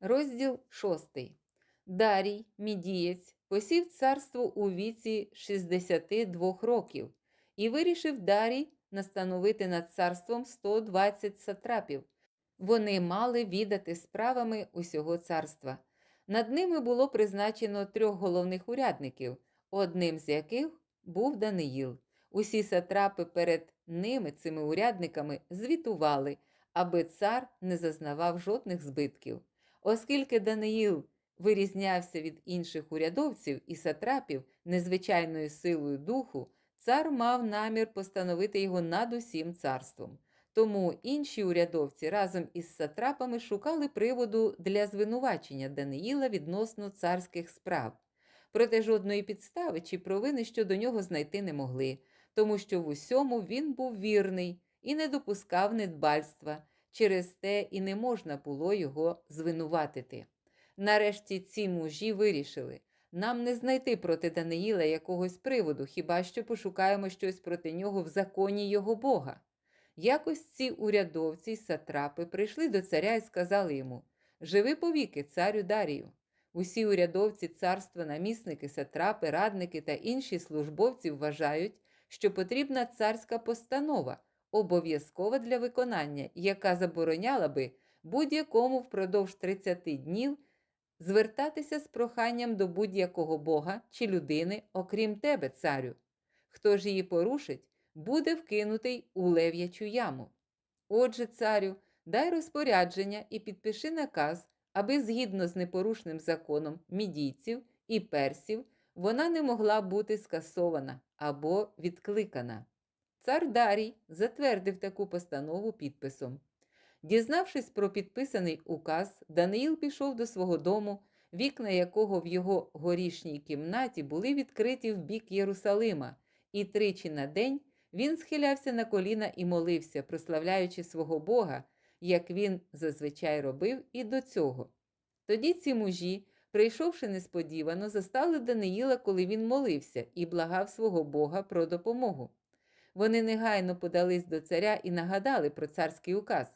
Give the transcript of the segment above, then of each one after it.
Розділ 6. Дарій, мідієць, посів царство у віці 62 років і вирішив Дарій настановити над царством 120 сатрапів. Вони мали відати справами усього царства. Над ними було призначено трьох головних урядників, одним з яких був Даниїл. Усі сатрапи перед ними, цими урядниками, звітували, аби цар не зазнавав жодних збитків. Оскільки Даниїл вирізнявся від інших урядовців і сатрапів незвичайною силою духу, цар мав намір постановити його над усім царством. Тому інші урядовці разом із сатрапами шукали приводу для звинувачення Даниїла відносно царських справ. Проте жодної підстави чи провини щодо нього знайти не могли, тому що в усьому він був вірний і не допускав недбальства, через те і не можна було його звинуватити. Нарешті ці мужі вирішили нам не знайти проти Даниїла якогось приводу, хіба що пошукаємо щось проти нього в законі його Бога. Якось ці урядовці й сатрапи прийшли до царя і сказали йому Живи повіки, царю Дарію. Усі урядовці царства, намісники, сатрапи, радники та інші службовці вважають, що потрібна царська постанова, обов'язкова для виконання, яка забороняла би будь-якому впродовж 30 днів звертатися з проханням до будь-якого бога чи людини, окрім тебе, царю. Хто ж її порушить, буде вкинутий у лев'ячу яму. Отже, царю, дай розпорядження і підпиши наказ, аби згідно з непорушним законом мідійців і персів вона не могла бути скасована або відкликана. Цар Дарій затвердив таку постанову підписом. Дізнавшись про підписаний указ, Даниїл пішов до свого дому, вікна якого в його горішній кімнаті були відкриті в бік Єрусалима, і тричі на день він схилявся на коліна і молився, прославляючи свого Бога, як він зазвичай робив і до цього. Тоді ці мужі, прийшовши несподівано, застали Даниїла, коли він молився і благав свого Бога про допомогу. Вони негайно подались до царя і нагадали про царський указ.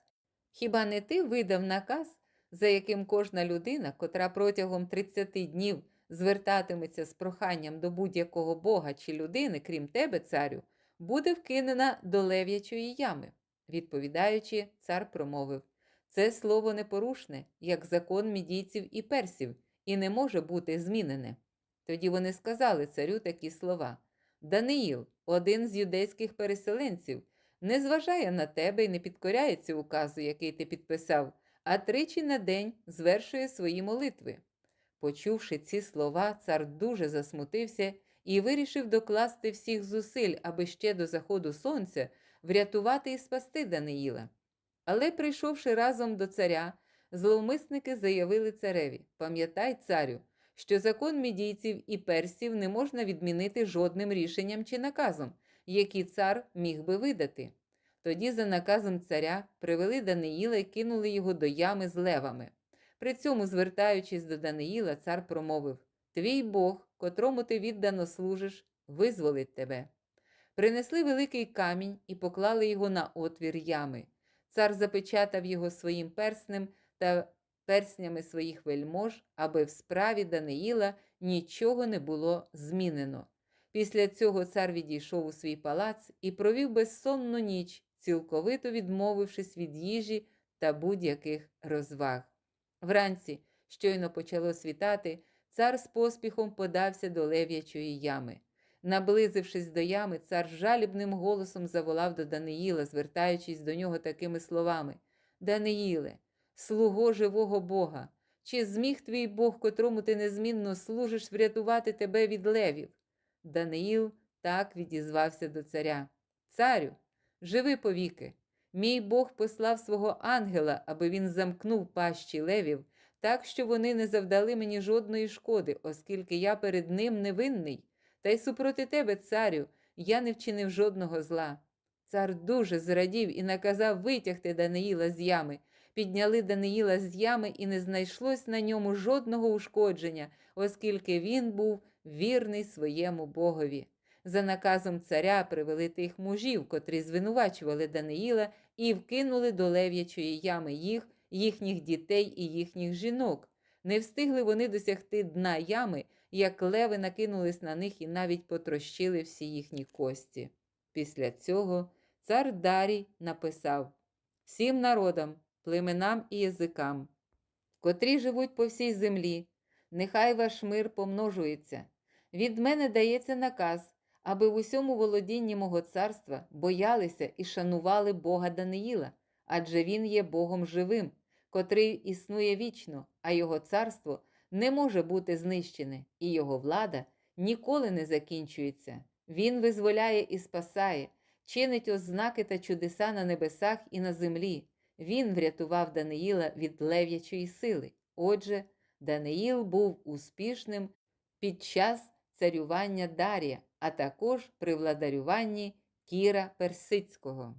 Хіба не ти видав наказ, за яким кожна людина, котра протягом 30 днів звертатиметься з проханням до будь-якого бога чи людини, крім тебе, царю, буде вкинена до лев'ячої ями? Відповідаючи, цар промовив це слово непорушне, як закон мідійців і персів, і не може бути змінене. Тоді вони сказали царю такі слова: Даниїл, один з юдейських переселенців, не зважає на тебе і не підкоряється указу, який ти підписав, а тричі на день звершує свої молитви. Почувши ці слова, цар дуже засмутився і вирішив докласти всіх зусиль, аби ще до заходу сонця врятувати і спасти Даниїла. Але, прийшовши разом до царя, зловмисники заявили цареві Пам'ятай, царю, що закон мідійців і персів не можна відмінити жодним рішенням чи наказом, які цар міг би видати. Тоді, за наказом царя, привели Даниїла і кинули його до ями з левами. При цьому, звертаючись до Даниїла, цар промовив Твій Бог, котрому ти віддано служиш, визволить тебе. Принесли великий камінь і поклали його на отвір ями. Цар запечатав його своїм перснем та перснями своїх вельмож, аби в справі Даниїла нічого не було змінено. Після цього цар відійшов у свій палац і провів безсонну ніч, цілковито відмовившись від їжі та будь-яких розваг. Вранці, щойно почало світати, цар з поспіхом подався до лев'ячої ями. Наблизившись до ями, цар жалібним голосом заволав до Даниїла, звертаючись до нього такими словами: Даниїле, слуго живого Бога, чи зміг твій Бог, котрому ти незмінно служиш, врятувати тебе від левів? Даниїл так відізвався до царя. Царю, живи повіки. Мій Бог послав свого ангела, аби він замкнув пащі левів, так що вони не завдали мені жодної шкоди, оскільки я перед ним невинний. Та й супроти тебе, царю, я не вчинив жодного зла. Цар дуже зрадів і наказав витягти Даниїла з ями. Підняли Даниїла з ями, і не знайшлось на ньому жодного ушкодження, оскільки він був вірний своєму богові. За наказом царя привели тих мужів, котрі звинувачували Даниїла, і вкинули до лев'ячої ями їх їхніх дітей і їхніх жінок. Не встигли вони досягти дна ями, як леви накинулись на них і навіть потрощили всі їхні кості. Після цього цар Дарій написав всім народам, племенам і язикам, котрі живуть по всій землі, нехай ваш мир помножується. Від мене дається наказ, аби в усьому володінні мого царства боялися і шанували Бога Даниїла, адже він є Богом живим, котрий існує вічно, а його царство не може бути знищене, і його влада ніколи не закінчується. Він визволяє і спасає, чинить ознаки та чудеса на небесах і на землі. Він врятував Даниїла від лев'ячої сили. Отже, Даниїл був успішним під час царювання Дарія, а також при владарюванні Кіра Персидського.